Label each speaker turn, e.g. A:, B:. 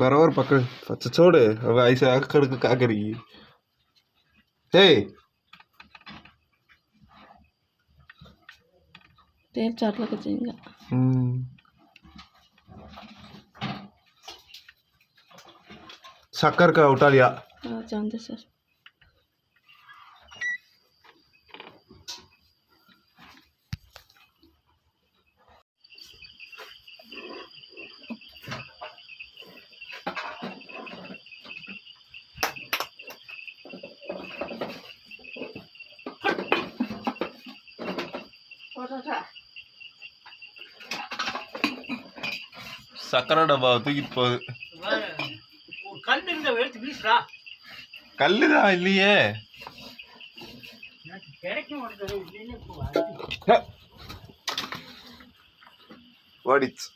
A: బరాబర్ పక్కన చూడు అవి ఐసా కడుకు కాకరికి హే
B: తేల్ చాట్లకు వచ్చింది
A: సక్కర్ కా ఉటాలియా
B: చాందే సార్
A: சக்கரை டப்பா தூக்கிட்டு போகுது.
C: ஒரு கல் இருந்த எடுத்து வீசுறா
A: கல்லுதான் இல்லையே? ஓடிச்சு.